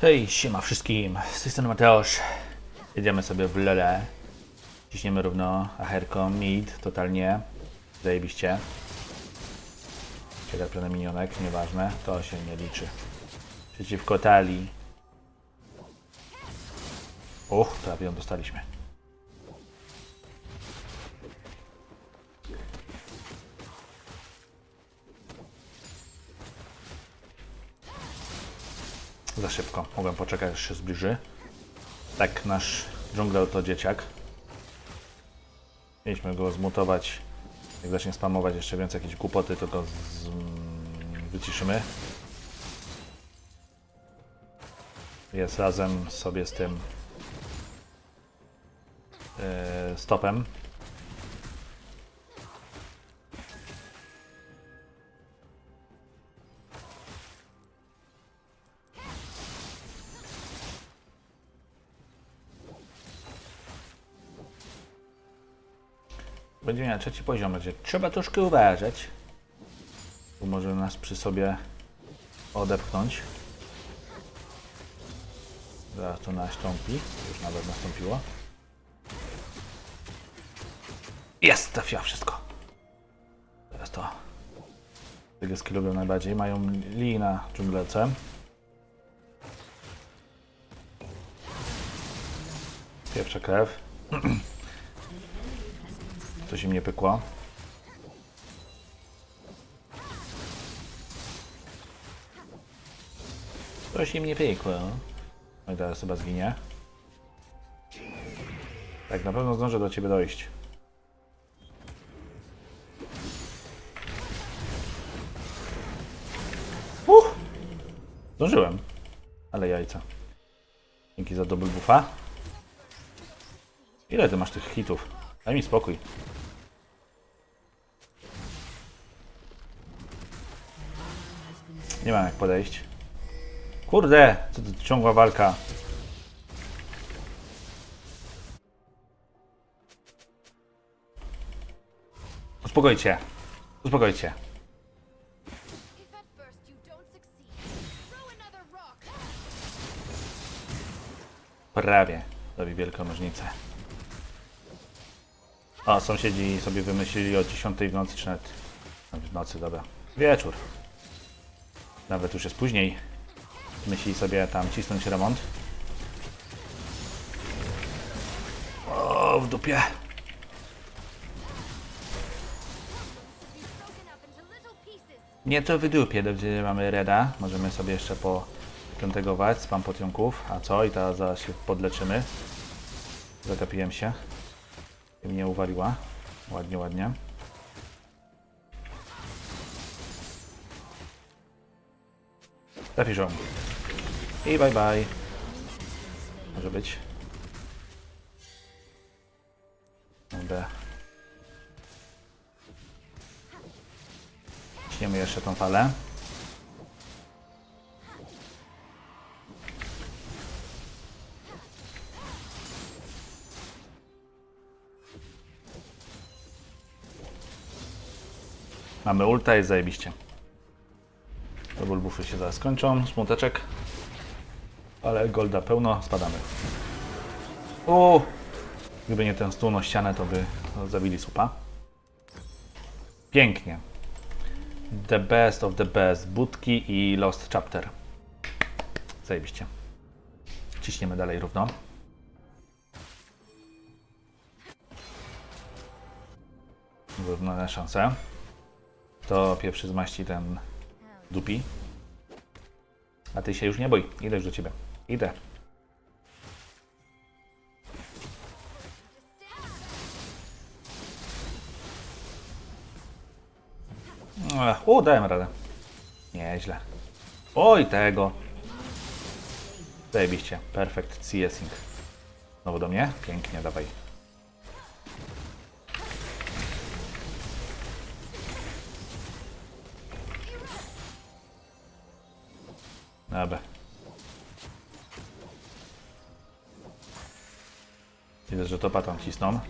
Hej, siema wszystkim, z tej strony Mateusz. Jedziemy sobie w lele. Ciśniemy równo acherką, mid, totalnie. Zajebiście. Ciekawe plany minionek, nieważne, to się nie liczy. Przeciwko talii. Uch, prawie ją dostaliśmy. Za szybko. Mogłem poczekać, aż się zbliży. Tak, nasz dżungler to dzieciak. Mieliśmy go zmutować. Jak zacznie spamować jeszcze więcej jakieś głupoty, to go z... wyciszymy. Jest razem sobie z tym yy, stopem. Miał trzeci poziom, będzie trzeba troszkę uważać. Bo może nas przy sobie odepchnąć. Zaraz to nastąpi. Już nawet nastąpiło. Jest! Trafiła wszystko. Teraz to. Tego lubią najbardziej. Mają Lee na dżunglerce. Pierwsza krew. Coś im nie pykło. Coś im nie pykło. No i teraz chyba zginie. Tak, na pewno zdążę do ciebie dojść. Uh! Zdążyłem. Ale jajca. Dzięki za double buffa. Ile ty masz tych hitów? Daj mi spokój. Nie mam jak podejść. Kurde, co to ciągła walka. Uspokojcie. Uspokojcie. Prawie robi wielką różnicę. O, sąsiedzi sobie wymyślili o 10 w nocy, czy nawet w nocy, dobra. Wieczór. Nawet już jest później. Myśli sobie tam cisnąć remont. O, w dupie. Nie to wydupię, gdzie mamy reda. Możemy sobie jeszcze popiątegować spam potionków. A co? I teraz zaraz się podleczymy. Zagapiłem się. I mnie uwaliła. Ładnie, ładnie. Trafisz I bye bye. Może być. Dobra. Ciśniemy jeszcze tą falę. Mamy ulta, jest zajebiście. Buffy się zaraz skończą, smuteczek. Ale golda pełno, spadamy. O! Gdyby nie ten stół na ścianę, to by zabili supa. Pięknie. The best of the best. Budki i Lost Chapter. Zajebiście. Ciśniemy dalej równo. Wyrównane szanse. To pierwszy zmaści ten dupi. A ty się już nie bój. Idę już do ciebie. Idę. Ech, O, dałem radę. Nieźle. Oj, tego. Zajebiście. Perfect CSing. Znowu do mnie? Pięknie, dawaj. Dobra. Widzę, że topa tam cisną.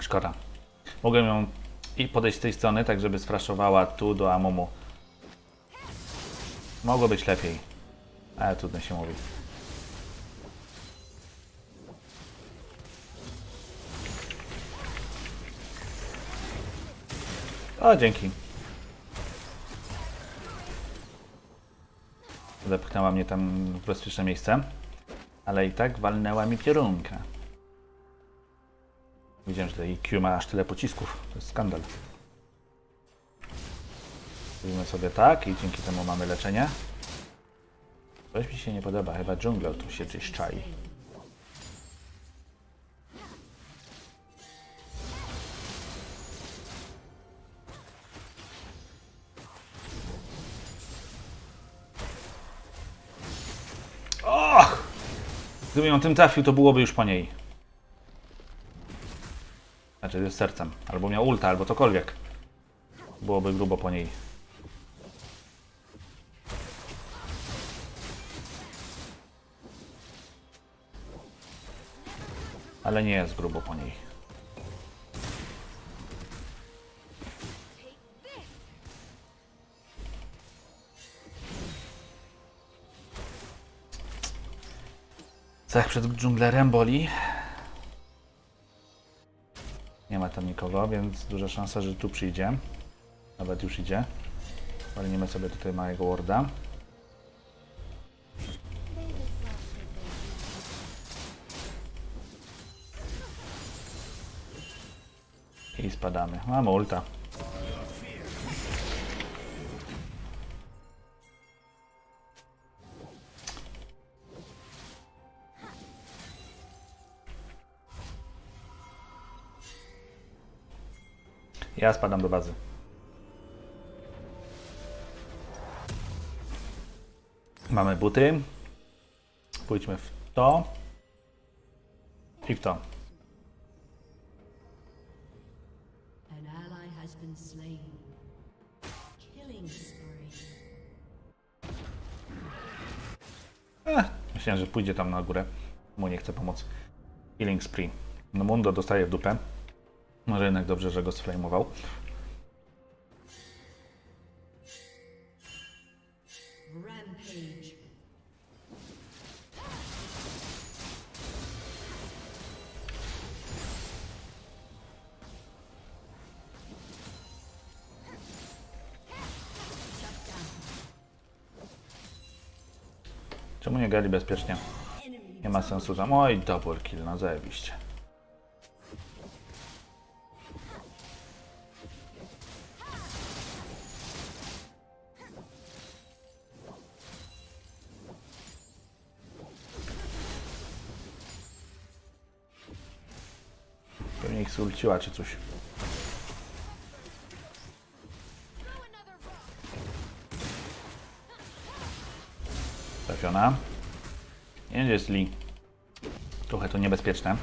Szkoda. Mogłem ją i podejść z tej strony, tak żeby sfraszowała tu do Amumu. Mogło być lepiej. Ale trudno się mówi. O, dzięki. Zepchnęła mnie tam w bezpieczne miejsce. Ale i tak walnęła mi piorunkę. Widziałem, że tej Q ma aż tyle pocisków. To jest skandal. Robimy sobie tak i dzięki temu mamy leczenie. Coś mi się nie podoba, chyba dżungla tu się gdzieś czai. Gdybym ją tym trafił, to byłoby już po niej. Znaczy z sercem. Albo miał ulta, albo cokolwiek. Byłoby grubo po niej. Ale nie jest grubo po niej. Cech przed dżunglerem boli. Nie ma tam nikogo, więc duża szansa, że tu przyjdzie. Nawet już idzie. Walnijmy sobie tutaj małego warda. I spadamy. Mamy ulta. Ja spadam do bazy. Mamy buty. Pójdźmy w to. I w to. Killing spree. Eh, myślałem, że pójdzie tam na górę. Mu nie chce pomocy. Healing spree. No Mundo dostaje w dupę. Może jednak dobrze, że go sflamował. Czemu nie grali bezpiecznie? Nie ma sensu tam. Oj, double kill, no zajebiście. Sulciła czy coś. Trafiona. Jest Lee. Trochę to niebezpieczne.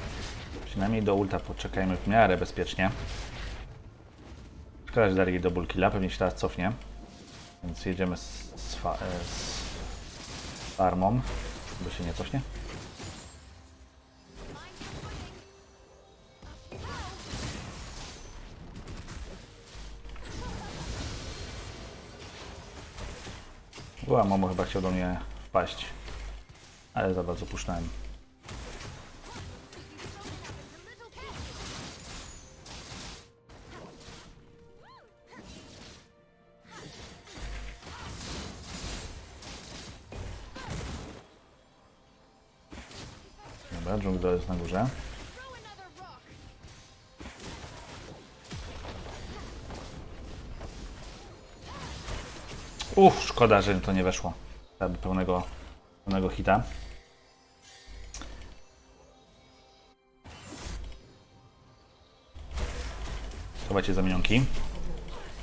Przynajmniej do ulta poczekajmy w miarę bezpiecznie. Szkoda, że dali jej double killa, pewnie się teraz cofnie. Więc jedziemy z, z, fa, e, z farmą, bo się nie cofnie. Była mamo chyba chciał do mnie wpaść. Ale za bardzo puszczałem. Dobra, dżungla jest na górze. Uff, szkoda, że to nie weszło. By pełnego, pełnego hita. Chowajcie zamienionki.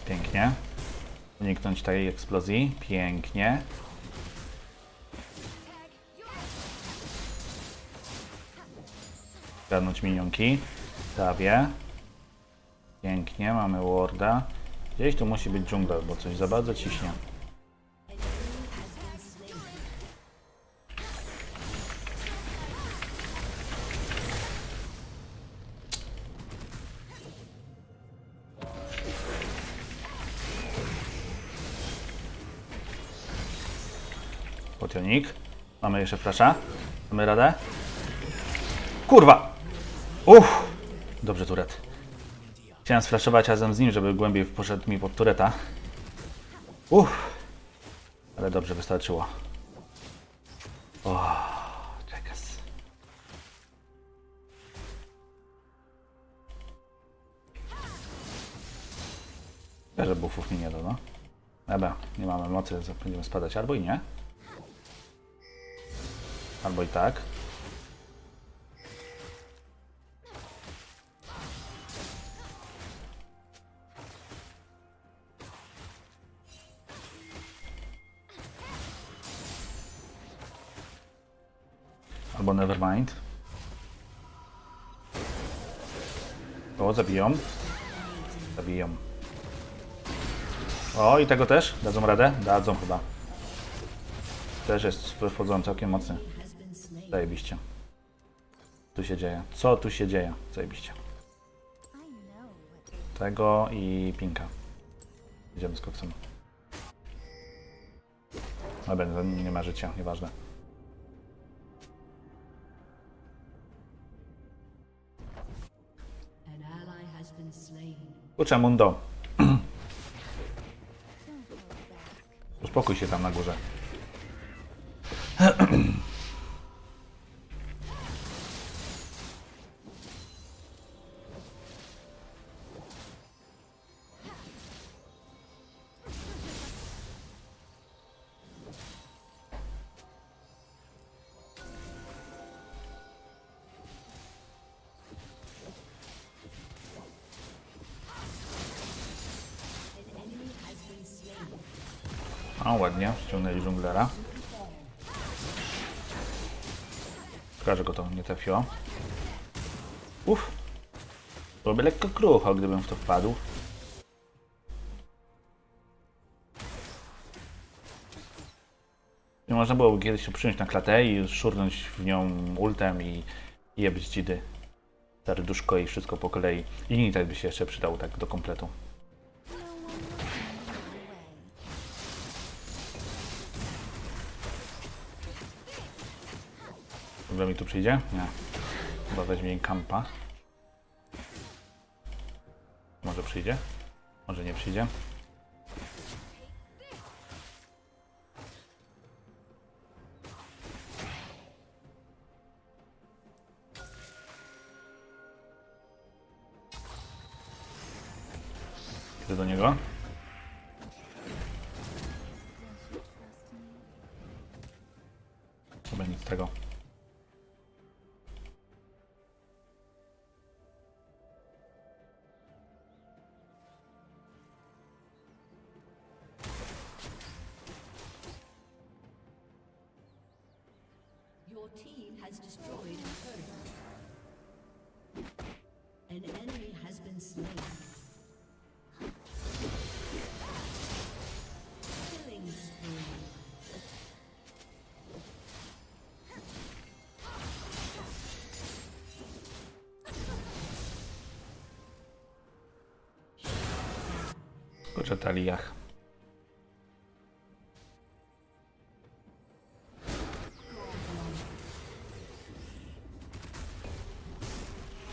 Pięknie. Uniknąć tej eksplozji. Pięknie. Zgarnąć minionki. Prawie. Pięknie, mamy warda. Gdzieś tu musi być dżungla, bo coś za bardzo ciśnie. Mamy jeszcze flasza. Mamy radę? Kurwa! Uff! Dobrze, turet. Chciałem sflaszować razem z nim, żeby głębiej poszedł mi pod tureta. Uff! Ale dobrze wystarczyło. O, czekas. Że buffów mi nie da, no. Dobra, nie mamy mocy, będziemy spadać albo i nie. Albo i tak. Albo nevermind. O, zabiją. Zabiją. O, i tego też? Dadzą radę? Dadzą chyba. Też jest wchodzą całkiem mocny. Zajebiście. Tu się dzieje. Co tu się dzieje? Zajebiście. Tego i pinka. Idziemy z koksem. Dobra, nie ma życia, nieważne. Kurczę, Mundo. Uspokój się tam na górze. O, ładnie, ściągnęli żonglera. Szkoda, go to nie trafiło. Uff. Byłoby lekko krucho, gdybym w to wpadł. Nie można było kiedyś się przyjąć na klatę i szurnąć w nią ultem i, jebić dzidy. Serduszko i wszystko po kolei. I tak by się jeszcze przydał tak do kompletu. Chyba mi tu przyjdzie? Nie. Chyba weźmie kampa. Może przyjdzie? Może nie przyjdzie? Idę do niego. Has destroyed a turret. An enemy has been slain. Killing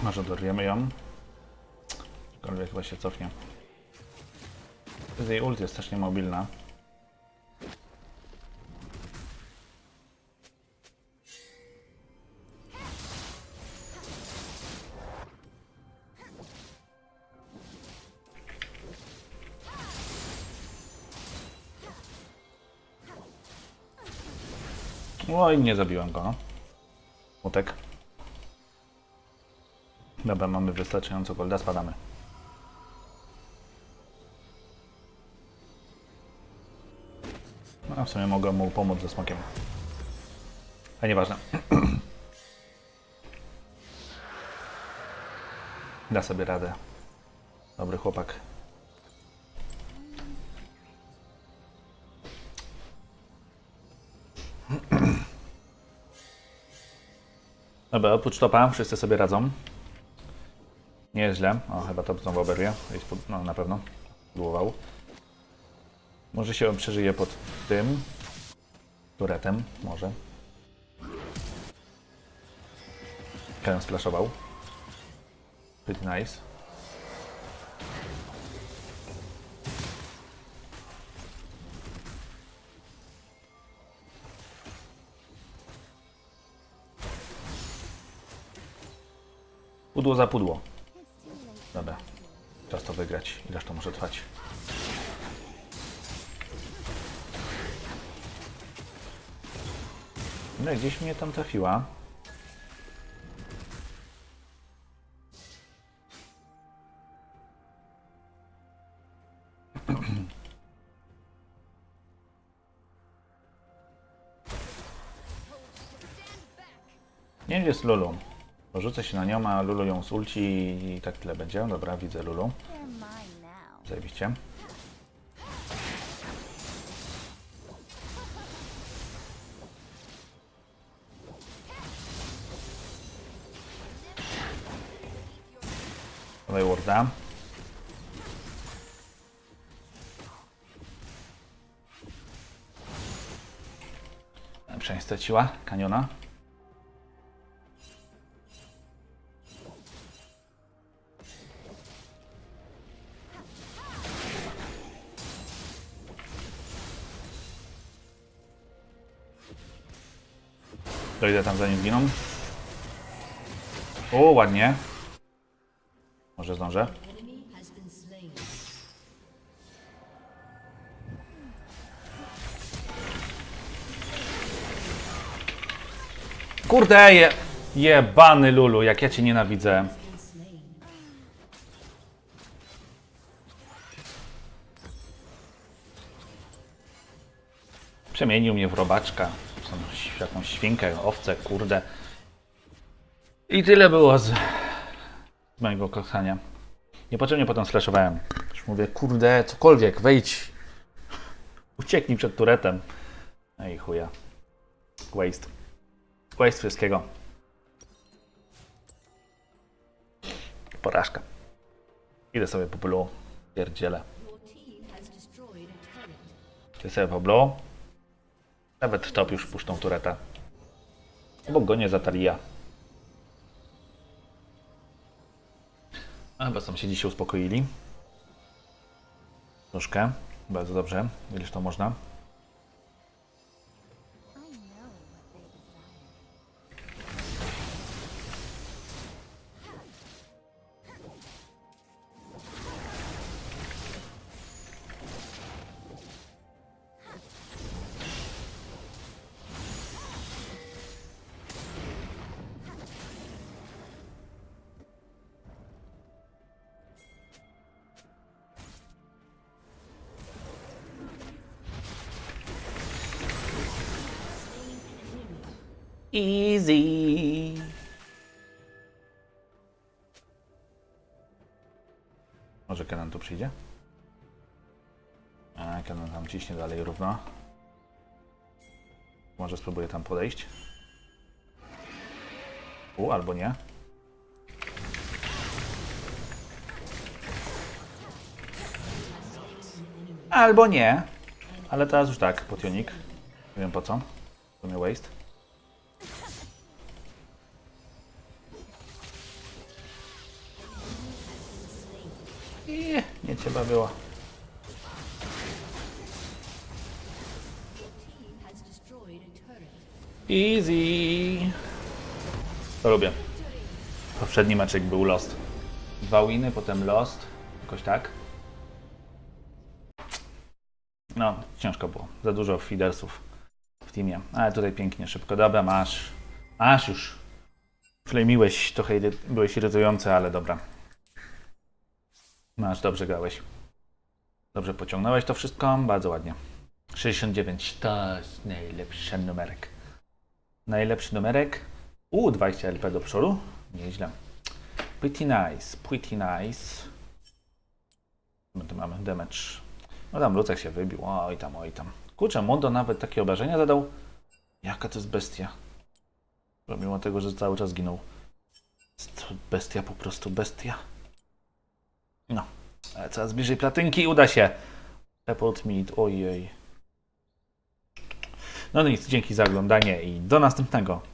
Może dorwiemy ją. Aczkolwiek chyba się cofnie. Jej ult jest też niemobilna. Oj, nie zabiłem go, no. Utek. Dobra, mamy wystarczająco golda, spadamy. No, w sumie mogę mu pomóc ze smokiem. Ale nieważne. Da sobie radę. Dobry chłopak. Dobra, oprócz topa wszyscy sobie radzą. Nie jest źle. O, chyba top znowu oberwie. No, na pewno. Głował. Może się on przeżyje pod tym. Turetem, może. Ken splashował. Pretty nice. Pudło za pudło. Wygrać. Ileż to może trwać? No, gdzieś mnie tam trafiła. Nie wiem, jest Lulu. Porzucę się na nią, a Lulu ją z ulci i tak tyle będzie. Dobra, widzę Lulu. Zajebiście. Dawaj warda. Przeń straciła kaniona. Dojdę tam zanim zginą. O, ładnie. Może zdążę. Kurde, je, jebany Lulu, jak ja cię nienawidzę. Przemienił mnie w robaczka. Jakąś świnkę, owcę, kurde. I tyle było z, z mojego kochania. Niepotrzebnie potem slashowałem. Już mówię, kurde, cokolwiek, wejdź. Ucieknij przed turetem. No i chuja. Waste. Waste wszystkiego. Porażka. Idę sobie po blue. Pierdzielę. Ty sobie po blue. Nawet top już puszczą tureta. Bo gonię za Talia. A chyba sąsiedzi się uspokoili. Troszkę. Bardzo dobrze. Ileż to można. Easy. Może Kenan tu przyjdzie? A, Kenan tam ciśnie dalej równo. Może spróbuję tam podejść. U, albo nie. Albo nie. Ale teraz już tak, potionik. Nie wiem po co. To mnie waste. Nie trzeba było. Easy. To lubię. Poprzedni meczek był Lost. Dwa winy, potem Lost. Jakoś tak. No, ciężko było. Za dużo feedersów w teamie. Ale tutaj pięknie, szybko. Dobra, masz. Masz już. Flamiłeś, trochę iry- byłeś irytujący, ale dobra. Masz, dobrze grałeś. Dobrze pociągnąłeś to wszystko, bardzo ładnie. 69 to jest najlepszy numerek. Najlepszy numerek. U, 20 LP do przodu. Nieźle. Pretty nice, pretty nice. My tu mamy damage. No tam Lucek się wybił. Oj tam, oj tam. Kurczę, Mondo nawet takie obrażenia zadał. Jaka to jest bestia. Pomimo tego, że cały czas ginął. Jest to bestia, po prostu bestia. No. Coraz bliżej platynki uda się. Report mid, ojej. No nic, dzięki za oglądanie i do następnego.